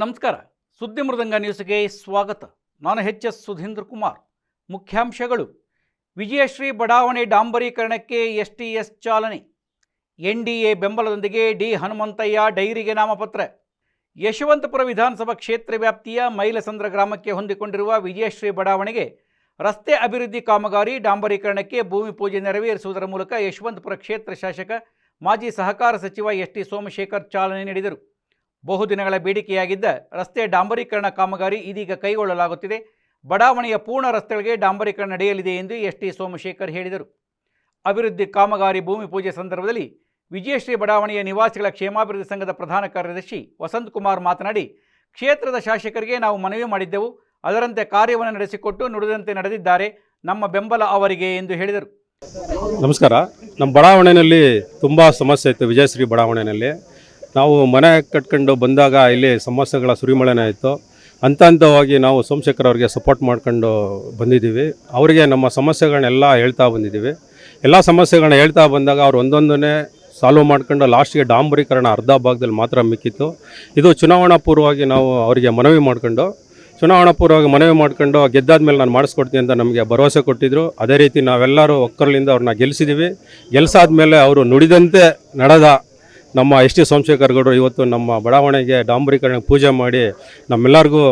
ನಮಸ್ಕಾರ. ಸುದ್ದಿ ಮೃದಂಗ ನ್ಯೂಸ್ಗೆ ಸ್ವಾಗತ. ನಾನು ಎಚ್ ಎಸ್ ಸುಧೀಂದ್ರ ಕುಮಾರ್. ಮುಖ್ಯಾಂಶಗಳು. ವಿಜಯಶ್ರೀ ಬಡಾವಣೆ ಡಾಂಬರೀಕರಣಕ್ಕೆ ಎಸ್ ಟಿ ಎಸ್ ಚಾಲನೆ. ಎನ್ ಡಿ ಎ ಬೆಂಬಲದೊಂದಿಗೆ ಡಿ ಹನುಮಂತಯ್ಯ ಡೈರಿಗೆ ನಾಮಪತ್ರ. ಯಶವಂತಪುರ ವಿಧಾನಸಭಾ ಕ್ಷೇತ್ರ ವ್ಯಾಪ್ತಿಯ ಮೈಲಸಂದ್ರ ಗ್ರಾಮಕ್ಕೆ ಹೊಂದಿಕೊಂಡಿರುವ ವಿಜಯಶ್ರೀ ಬಡಾವಣೆಗೆ ರಸ್ತೆ ಅಭಿವೃದ್ಧಿ ಕಾಮಗಾರಿ ಡಾಂಬರೀಕರಣಕ್ಕೆ ಭೂಮಿ ಪೂಜೆ ನೆರವೇರಿಸುವುದರ ಮೂಲಕ ಯಶವಂತಪುರ ಕ್ಷೇತ್ರ ಶಾಸಕ, ಮಾಜಿ ಸಹಕಾರ ಸಚಿವ ಎಸ್ ಟಿ ಸೋಮಶೇಖರ್ ಚಾಲನೆ ನೀಡಿದರು. ಬಹುದಿನಗಳ ಬೇಡಿಕೆಯಾಗಿದ್ದ ರಸ್ತೆ ಡಾಂಬರೀಕರಣ ಕಾಮಗಾರಿ ಇದೀಗ ಕೈಗೊಳ್ಳಲಾಗುತ್ತಿದೆ. ಬಡಾವಣೆಯ ಪೂರ್ಣ ರಸ್ತೆಗಳಿಗೆ ಡಾಂಬರೀಕರಣ ನಡೆಯಲಿದೆ ಎಂದು ಎಸ್ ಟಿ ಸೋಮಶೇಖರ್ ಹೇಳಿದರು. ಅಭಿವೃದ್ಧಿ ಕಾಮಗಾರಿ ಭೂಮಿ ಪೂಜೆ ಸಂದರ್ಭದಲ್ಲಿ ವಿಜಯಶ್ರೀ ಬಡಾವಣೆಯ ನಿವಾಸಿಗಳ ಕ್ಷೇಮಾಭಿವೃದ್ಧಿ ಸಂಘದ ಪ್ರಧಾನ ಕಾರ್ಯದರ್ಶಿ ವಸಂತ್ ಕುಮಾರ್ ಮಾತನಾಡಿ, ಕ್ಷೇತ್ರದ ಶಾಸಕರಿಗೆ ನಾವು ಮನವಿ ಮಾಡಿದ್ದೆವು. ಅದರಂತೆ ಕಾರ್ಯವನ್ನು ನಡೆಸಿಕೊಟ್ಟು ನುಡಿದಂತೆ ನಡೆದಿದ್ದಾರೆ. ನಮ್ಮ ಬೆಂಬಲ ಅವರಿಗೆ ಎಂದು ಹೇಳಿದರು. ನಮಸ್ಕಾರ. ನಮ್ಮ ಬಡಾವಣೆಯಲ್ಲಿ ತುಂಬ ಸಮಸ್ಯೆ ಇತ್ತು ವಿಜಯಶ್ರೀ ಬಡಾವಣೆಯಲ್ಲಿ. ನಾವು ಮನೆ ಕಟ್ಕೊಂಡು ಬಂದಾಗ ಇಲ್ಲಿ ಸಮಸ್ಯೆಗಳ ಸುರಿಮಳೆನೇ ಆಯಿತು. ಹಂತ ಹಂತವಾಗಿ ನಾವು ಸೋಮಶೇಖರ್ ಅವರಿಗೆ ಸಪೋರ್ಟ್ ಮಾಡ್ಕೊಂಡು ಬಂದಿದ್ದೀವಿ. ಅವರಿಗೆ ನಮ್ಮ ಸಮಸ್ಯೆಗಳನ್ನೆಲ್ಲ ಹೇಳ್ತಾ ಬಂದಿದ್ದೀವಿ. ಎಲ್ಲ ಸಮಸ್ಯೆಗಳನ್ನ ಹೇಳ್ತಾ ಬಂದಾಗ ಅವ್ರು ಒಂದೊಂದನ್ನೇ ಸಾಲ್ವ್ ಮಾಡ್ಕೊಂಡು ಲಾಸ್ಟ್ಗೆ ಡಾಂಬರೀಕರಣ ಅರ್ಧ ಭಾಗದಲ್ಲಿ ಮಾತ್ರ ಮಿಕ್ಕಿತ್ತು. ಇದು ಚುನಾವಣಾ ಪೂರ್ವವಾಗಿ ನಾವು ಅವರಿಗೆ ಮನವಿ ಮಾಡ್ಕೊಂಡು, ಚುನಾವಣಾ ಪೂರ್ವವಾಗಿ ಮನವಿ ಮಾಡ್ಕೊಂಡು ಗೆದ್ದಾದ್ಮೇಲೆ ನಾನು ಮಾಡಿಸ್ಕೊಡ್ತೀನಿ ಅಂತ ನಮಗೆ ಭರವಸೆ ಕೊಟ್ಟಿದ್ದರು ಅದೇ ರೀತಿ ನಾವೆಲ್ಲರೂ ಒಕ್ಕರಲಿಂದ ಅವ್ರನ್ನ ಗೆಲ್ಲಿಸಿದ್ದೀವಿ ಗೆಲ್ಸಾದ್ಮೇಲೆ ಅವರು ನುಡಿದಂತೆ ನಡೆದ ನಮ್ಮ ಎಸ್ ಟಿ ಸೋಮಶೇಖರ್ ಗೌಡರು ಇವತ್ತು ನಮ್ಮ ಬಡಾವಣೆಗೆ ಡಾಂಬರೀಕರಣ ಪೂಜೆ ಮಾಡಿ ನಮ್ಮೆಲ್ಲರಿಗೂ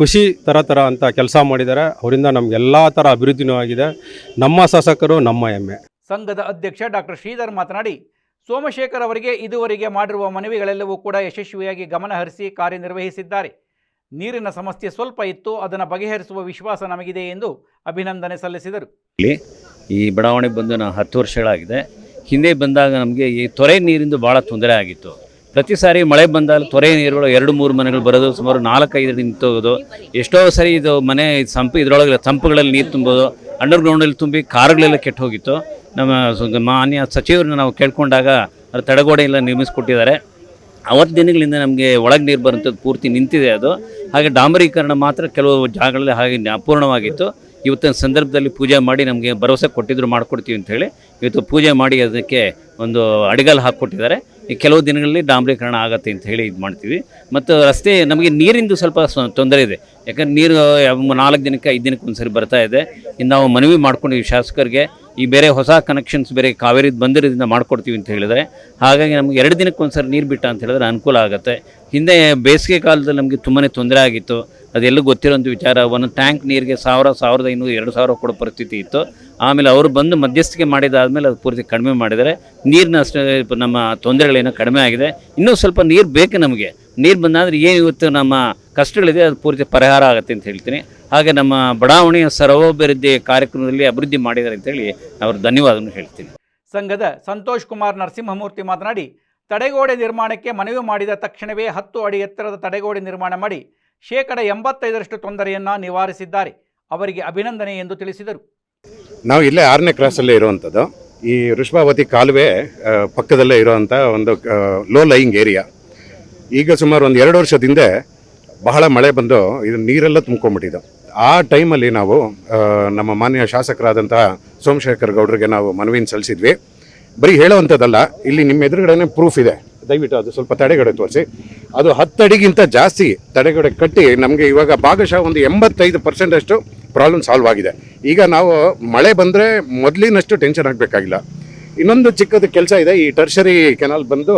ಖುಷಿ ಥರ ಥರ ಅಂತ ಕೆಲಸ ಮಾಡಿದ್ದಾರೆ. ಅವರಿಂದ ನಮಗೆಲ್ಲ ಥರ ಅಭಿವೃದ್ಧಿನೂ ಆಗಿದೆ. ನಮ್ಮ ಶಾಸಕರು ನಮ್ಮ ಹೆಮ್ಮೆ. ಸಂಘದ ಅಧ್ಯಕ್ಷ ಡಾಕ್ಟರ್ ಶ್ರೀಧರ್ ಮಾತನಾಡಿ ಸೋಮಶೇಖರ್ ಅವರಿಗೆ ಇದುವರೆಗೆ ಮಾಡಿರುವ ಮನವಿಗಳೆಲ್ಲವೂ ಕೂಡ ಯಶಸ್ವಿಯಾಗಿ ಗಮನಹರಿಸಿ ಕಾರ್ಯನಿರ್ವಹಿಸಿದ್ದಾರೆ. ನೀರಿನ ಸಮಸ್ಯೆ ಸ್ವಲ್ಪ ಇತ್ತು ಅದನ್ನು ಬಗೆಹರಿಸುವ ವಿಶ್ವಾಸ ನಮಗಿದೆ ಎಂದು ಅಭಿನಂದನೆ ಸಲ್ಲಿಸಿದರು. ಈ ಬಡಾವಣೆ ಬಂದು ನಾವು ಹತ್ತು ವರ್ಷಗಳಾಗಿದೆ. ಹಿಂದೆ ಬಂದಾಗ ನಮಗೆ ಈ ತೊರೆ ನೀರಿಂದು ಭಾಳ ತೊಂದರೆ ಆಗಿತ್ತು. ಪ್ರತಿ ಸಾರಿ ಮಳೆ ಬಂದಾಗ ತೊರೆ ನೀರುಗಳು ಎರಡು ಮೂರು ಮನೆಗಳು ಬರೋದು, ಸುಮಾರು ನಾಲ್ಕೈದು ನಿಂತೋಗೋದು ಎಷ್ಟೋ ಸರಿ ಇದು ಮನೆ ಸಂಪು ಇದರೊಳಗೆ ತಂಪುಗಳಲ್ಲಿ ನೀರು ತುಂಬೋದು, ಅಂಡರ್ ಗ್ರೌಂಡಲ್ಲಿ ತುಂಬಿ ಕಾರುಗಳೆಲ್ಲ ಕೆಟ್ಟು ಹೋಗಿತ್ತು. ನಮ್ಮ ಮಾನ್ಯ ಸಚಿವರನ್ನ ನಾವು ಕೇಳ್ಕೊಂಡಾಗ ಅದು ತಡೆಗೋಡೆ ಎಲ್ಲ ನಿರ್ಮಿಸ್ಕೊಟ್ಟಿದ್ದಾರೆ. ಅವತ್ತು ದಿನಗಳಿಂದ ನಮಗೆ ಒಳಗೆ ನೀರು ಬರುವಂಥದ್ದು ಪೂರ್ತಿ ನಿಂತಿದೆ ಅದು. ಹಾಗೆ ಡಾಂಬರೀಕರಣ ಮಾತ್ರ ಕೆಲವು ಜಾಗಗಳಲ್ಲಿ ಹಾಗೆ ಅಪೂರ್ಣವಾಗಿತ್ತು ಇವತ್ತಿನ ಸಂದರ್ಭದಲ್ಲಿ ಪೂಜೆ ಮಾಡಿ ನಮಗೆ ಭರವಸೆ ಕೊಟ್ಟಿದ್ರು ಮಾಡಿಕೊಡ್ತೀವಿ ಅಂತ ಇವತ್ತು ಪೂಜೆ ಮಾಡಿ ಅದಕ್ಕೆ ಒಂದು ಅಡಿಗಲ್ ಹಾಕ್ಕೊಟ್ಟಿದ್ದಾರೆ. ಈ ಕೆಲವು ದಿನಗಳಲ್ಲಿ ಡಾಂಬ್ರೀಕರಣ ಆಗುತ್ತೆ ಅಂತ ಹೇಳಿ ಇದು ಮಾಡ್ತೀವಿ. ಮತ್ತು ರಸ್ತೆ ನಮಗೆ ನೀರಿಂದು ಸ್ವಲ್ಪ ತೊಂದರೆ ಇದೆ. ಯಾಕಂದ್ರೆ ನೀರು ನಾಲ್ಕು ದಿನಕ್ಕೆ ಐದು ದಿನಕ್ಕೆ ಒಂದ್ಸರಿ ಬರ್ತಾ ಇದೆ. ಇನ್ನು ನಾವು ಮನವಿ ಈ ಶಾಸಕರಿಗೆ. ಈ ಬೇರೆ ಹೊಸ ಕನೆಕ್ಷನ್ಸ್ ಬೇರೆ ಕಾವೇರಿದ ಬಂದಿರೋದ್ರಿಂದ ಮಾಡ್ಕೊಡ್ತೀವಿ ಅಂತ ಹೇಳಿದರೆ, ಹಾಗಾಗಿ ನಮಗೆ ಎರಡು ದಿನಕ್ಕೆ ಒಂದ್ಸರಿ ನೀರು ಬಿಟ್ಟ ಅಂತ ಹೇಳಿದ್ರೆ ಅನುಕೂಲ ಆಗುತ್ತೆ. ಹಿಂದೆ ಬೇಸಿಗೆ ಕಾಲದಲ್ಲಿ ನಮಗೆ ತುಂಬಾ ತೊಂದರೆ ಆಗಿತ್ತು. ಅದೆಲ್ಲೂ ಗೊತ್ತಿರೋಂಥ ವಿಚಾರ, ಒಂದು ಟ್ಯಾಂಕ್ ನೀರಿಗೆ ಸಾವಿರ, ಸಾವಿರದ ಇನ್ನೂರು ಎರಡು ಸಾವಿರ ಕೊಡೋ ಪರಿಸ್ಥಿತಿ ಇತ್ತು. ಆಮೇಲೆ ಅವರು ಬಂದು ಮಧ್ಯಸ್ಥಿಕೆ ಮಾಡಿದಾದಮೇಲೆ ಅದು ಪೂರ್ತಿ ಕಡಿಮೆ ಮಾಡಿದರೆ, ನೀರಿನ ನಮ್ಮ ತೊಂದರೆಗಳೇನೋ ಕಡಿಮೆ ಆಗಿದೆ. ಇನ್ನೂ ಸ್ವಲ್ಪ ನೀರು ಬೇಕು ನಮಗೆ. ನೀರು ಬಂದಾದ್ರೆ ಏನು ಇವತ್ತು ನಮ್ಮ ಕಷ್ಟಗಳಿದೆ, ಅದು ಪೂರ್ತಿ ಪರಿಹಾರ ಆಗುತ್ತೆ ಅಂತ ಹೇಳ್ತೀನಿ. ಹಾಗೆ ನಮ್ಮ ಬಡಾವಣೆಯ ಸರ್ವಾಭಿವೃದ್ಧಿ ಕಾರ್ಯಕ್ರಮದಲ್ಲಿ ಅಭಿವೃದ್ಧಿ ಮಾಡಿದ್ದಾರೆ ಅಂತೇಳಿ ಅವ್ರ ಧನ್ಯವಾದವನ್ನು ಹೇಳ್ತೀನಿ. ಸಂಘದ ಸಂತೋಷ್ ಕುಮಾರ್ ನರಸಿಂಹಮೂರ್ತಿ ಮಾತನಾಡಿ ತಡೆಗೋಡೆ ನಿರ್ಮಾಣಕ್ಕೆ ಮನವಿ ಮಾಡಿದ ತಕ್ಷಣವೇ ಹತ್ತು ಅಡಿ ಎತ್ತರದ ತಡೆಗೋಡೆ ನಿರ್ಮಾಣ ಮಾಡಿ ಶೇಕಡ ಎಂಬತ್ತೈದರಷ್ಟು ತೊಂದರೆಯನ್ನು ನಿವಾರಿಸಿದ್ದಾರೆ. ಅವರಿಗೆ ಅಭಿನಂದನೆ ಎಂದು ತಿಳಿಸಿದರು. ನಾವು ಇಲ್ಲೇ ಆರನೇ ಕ್ರಾಸಲ್ಲೇ ಇರುವಂಥದ್ದು. ಈ ಋಷ್ಭಾವತಿ ಕಾಲುವೆ ಪಕ್ಕದಲ್ಲೇ ಇರುವಂಥ ಒಂದು ಲೋ ಲೈಯಿಂಗ್ ಏರಿಯಾ ಈಗ ಸುಮಾರು ಒಂದು ಎರಡು ವರ್ಷದಿಂದ ಬಹಳ ಮಳೆ ಬಂದು ಇದು ನೀರೆಲ್ಲ ತುಂಬ್ಕೊಂಡ್ಬಿಟ್ಟಿದ್ದು. ಆ ಟೈಮಲ್ಲಿ ನಾವು ನಮ್ಮ ಮಾನ್ಯ ಶಾಸಕರಾದಂತಹ ಸೋಮಶೇಖರ್ ಗೌಡರಿಗೆ ನಾವು ಮನವಿಯನ್ನು ಸಲ್ಲಿಸಿದ್ವಿ. ಬರೀ ಹೇಳೋವಂಥದ್ದಲ್ಲ, ಇಲ್ಲಿ ನಿಮ್ಮ ಎದುರುಗಡೆನೇ ಪ್ರೂಫ್ ಇದೆ. ದಯವಿಟ್ಟು ಅದು ಸ್ವಲ್ಪ ತಡೆಗಡೆ ತೋರಿಸಿ. ಅದು ಹತ್ತು ಅಡಿಗಿಂತ ಜಾಸ್ತಿ ತಡೆಗಡೆ ಕಟ್ಟಿ ನಮಗೆ ಇವಾಗ ಭಾಗಶಃ ಒಂದು ಎಂಬತ್ತೈದು ಪರ್ಸೆಂಟ್ ಅಷ್ಟು ಪ್ರಾಬ್ಲಮ್ ಸಾಲ್ವ್ ಆಗಿದೆ. ಈಗ ನಾವು ಮಳೆ ಬಂದರೆ ಮೊದಲಿನಷ್ಟು ಟೆನ್ಷನ್ ಆಗಬೇಕಾಗಿಲ್ಲ. ಇನ್ನೊಂದು ಚಿಕ್ಕದು ಕೆಲಸ ಇದೆ, ಈ ಟರ್ಷರಿ ಕೆನಾಲ್ ಬಂದು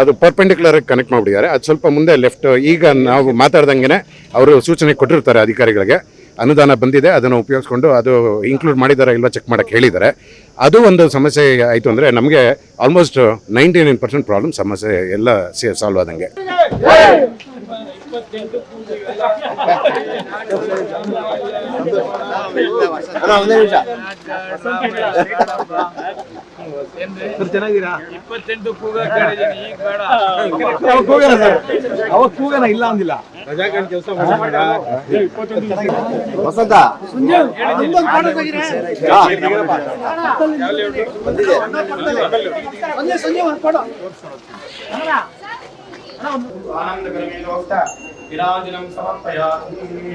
ಅದು ಪರ್ಪೆಂಡಿಕ್ಯುಲರಾಗಿ ಕನೆಕ್ಟ್ ಮಾಡಿಬಿಟ್ಟಿದ್ದಾರೆ. ಅದು ಸ್ವಲ್ಪ ಮುಂದೆ ಲೆಫ್ಟ್ ಈಗ ನಾವು ಮಾತಾಡ್ದಂಗೆ ಅವರು ಸೂಚನೆ ಕೊಟ್ಟಿರ್ತಾರೆ ಅಧಿಕಾರಿಗಳಿಗೆ. ಅನುದಾನ ಬಂದಿದೆ, ಅದನ್ನು ಉಪಯೋಗಿಸ್ಕೊಂಡು ಅದು ಇನ್ಕ್ಲೂಡ್ ಮಾಡಿದ್ದಾರೆ ಇಲ್ಲ ಚೆಕ್ ಮಾಡಕ್ಕೆ ಹೇಳಿದ್ದಾರೆ. ಅದು ಒಂದು ಸಮಸ್ಯೆ ಆಯಿತು ಅಂದರೆ ನಮಗೆ almost ninety nine percent problem ಸಮಸ್ಯೆ ಎಲ್ಲ ಸಾಲ್ವ್ ಆದಂಗೆ. ಇಪ್ಪತ್ತೆಂಟು ಕೂಗ ಕೇಳಿದೀನಿ ಈಗ ಬೇಡ. ಅವಾಗ ಕೂಗನ ಇಲ್ಲ ಅಂದಿಲ್ಲ. ವಸಂತ. ವಿರಾಜನಂ ಸಮರ್ಪಯಾಮಿ.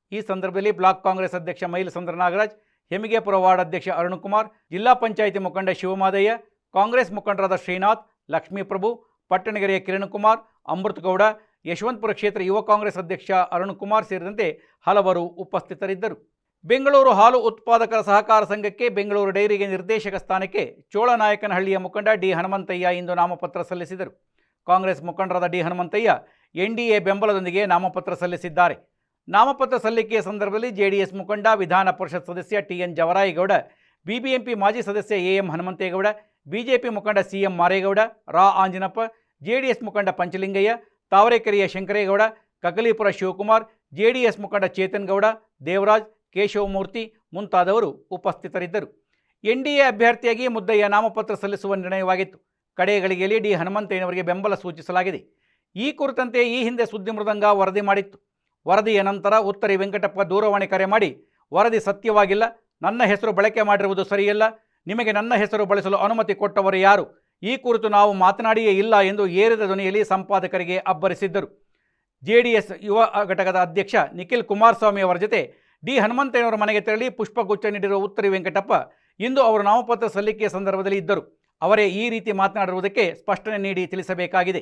ಈ ಸಂದರ್ಭದಲ್ಲಿ ಬ್ಲಾಕ್ ಕಾಂಗ್ರೆಸ್ ಅಧ್ಯಕ್ಷ ಮೈಲಸಂದ್ರ ನಾಗರಾಜ್, ಹೆಮಿಗೆಪುರ ವಾರ್ಡ್ ಅಧ್ಯಕ್ಷ ಅರುಣ್ ಕುಮಾರ್, ಜಿಲ್ಲಾ ಪಂಚಾಯಿತಿ ಮುಖಂಡ ಶಿವಮಾದಯ್ಯ, ಕಾಂಗ್ರೆಸ್ ಮುಖಂಡರಾದ ಶ್ರೀನಾಥ್, ಲಕ್ಷ್ಮೀಪ್ರಭು, ಪಟ್ಟಣಗೆರೆಯ ಕಿರಣ್ ಕುಮಾರ್, ಅಮೃತ್ ಗೌಡ, ಯಶವಂತಪುರ ಕ್ಷೇತ್ರ ಯುವ ಕಾಂಗ್ರೆಸ್ ಅಧ್ಯಕ್ಷ ಅರುಣ್ ಕುಮಾರ್ ಸೇರಿದಂತೆ ಹಲವರು ಉಪಸ್ಥಿತರಿದ್ದರು. ಬೆಂಗಳೂರು ಹಾಲು ಉತ್ಪಾದಕರ ಸಹಕಾರ ಸಂಘಕ್ಕೆ ಬೆಂಗಳೂರು ಡೈರಿಗೆ ನಿರ್ದೇಶಕ ಸ್ಥಾನಕ್ಕೆ ಚೋಳನಾಯಕನಹಳ್ಳಿಯ ಮುಖಂಡ ಡಿ ಹನುಮಂತಯ್ಯ ಇಂದು ನಾಮಪತ್ರ ಸಲ್ಲಿಸಿದರು. ಕಾಂಗ್ರೆಸ್ ಮುಖಂಡರಾದ ಡಿ ಹನುಮಂತಯ್ಯ ಎನ್ಡಿಎ ಬೆಂಬಲದೊಂದಿಗೆ ನಾಮಪತ್ರ ಸಲ್ಲಿಸಿದ್ದಾರೆ. ನಾಮಪತ್ರ ಸಲ್ಲಿಕೆಯ ಸಂದರ್ಭದಲ್ಲಿ ಜೆಡಿಎಸ್ ಮುಖಂಡ ವಿಧಾನ ಪರಿಷತ್ ಸದಸ್ಯ ಟಿ ಎನ್ ಜವರಾಯಗೌಡ, ಬಿಬಿಎಂಪಿ ಮಾಜಿ ಸದಸ್ಯ ಎ ಎಂ ಹನುಮಂತೇಗೌಡ, ಬಿಜೆಪಿ ಮುಖಂಡ ಸಿ ಎಂ ಮಾರೇಗೌಡ, ರಾ. ಆಂಜನಪ್ಪ, ಜೆಡಿಎಸ್ ಮುಖಂಡ ಪಂಚಲಿಂಗಯ್ಯ, ತಾವರೆಕೆರೆಯ ಶಂಕರೇಗೌಡ ಕಕಲೀಪುರ ಶಿವಕುಮಾರ್, ಜೆಡಿಎಸ್ ಮುಖಂಡ ಚೇತನ್ ಗೌಡ ದೇವರಾಜ್, ಕೇಶವಮೂರ್ತಿ ಮುಂತಾದವರು ಉಪಸ್ಥಿತರಿದ್ದರು. ಎನ್ಡಿಎ ಅಭ್ಯರ್ಥಿಯಾಗಿ ಮುದ್ದಯ್ಯ ನಾಮಪತ್ರ ಸಲ್ಲಿಸುವ ನಿರ್ಣಯವಾಗಿತ್ತು. ಕಡೆಗಳಿಗೆಯಲ್ಲಿ ಡಿ ಹನುಮಂತಯ್ಯನವರಿಗೆ ಬೆಂಬಲ ಸೂಚಿಸಲಾಗಿದೆ. ಈ ಕುರಿತಂತೆ ಈ ಹಿಂದೆ ಸುದ್ದಿ ಮೃದಂಗ ವರದಿ ಮಾಡಿತ್ತು. ವರದಿಯ ನಂತರ ಉತ್ತರಿ ವೆಂಕಟಪ್ಪ ದೂರವಾಣಿ ಕರೆ ಮಾಡಿ, ವರದಿ ಸತ್ಯವಾಗಿಲ್ಲ, ನನ್ನ ಹೆಸರು ಬಳಕೆ ಮಾಡಿರುವುದು ಸರಿಯಲ್ಲ, ನಿಮಗೆ ನನ್ನ ಹೆಸರು ಬಳಸಲು ಅನುಮತಿ ಕೊಟ್ಟವರು ಯಾರು? ಈ ಕುರಿತು ನಾವು ಮಾತನಾಡಿಯೇ ಇಲ್ಲ ಎಂದು ಏರಿದ ಧ್ವನಿಯಲ್ಲಿ ಸಂಪಾದಕರಿಗೆ ಅಬ್ಬರಿಸಿದ್ದರು. ಜೆಡಿಎಸ್ ಯುವ ಘಟಕದ ಅಧ್ಯಕ್ಷ ನಿಖಿಲ್ ಕುಮಾರಸ್ವಾಮಿ ಅವರ ಜೊತೆ ಡಿ ಹನುಮಂತಯ್ಯನವರ ಮನೆಗೆ ತೆರಳಿ ಪುಷ್ಪಗುಚ್ಛ ನೀಡಿರುವ ಉತ್ತರಿ ವೆಂಕಟಪ್ಪ ಇಂದು ಅವರು ನಾಮಪತ್ರ ಸಲ್ಲಿಕೆಯ ಸಂದರ್ಭದಲ್ಲಿ ಇದ್ದರು. ಅವರೇ ಈ ರೀತಿ ಮಾತನಾಡಿರುವುದಕ್ಕೆ ಸ್ಪಷ್ಟನೆ ನೀಡಿ ತಿಳಿಸಬೇಕಾಗಿದೆ.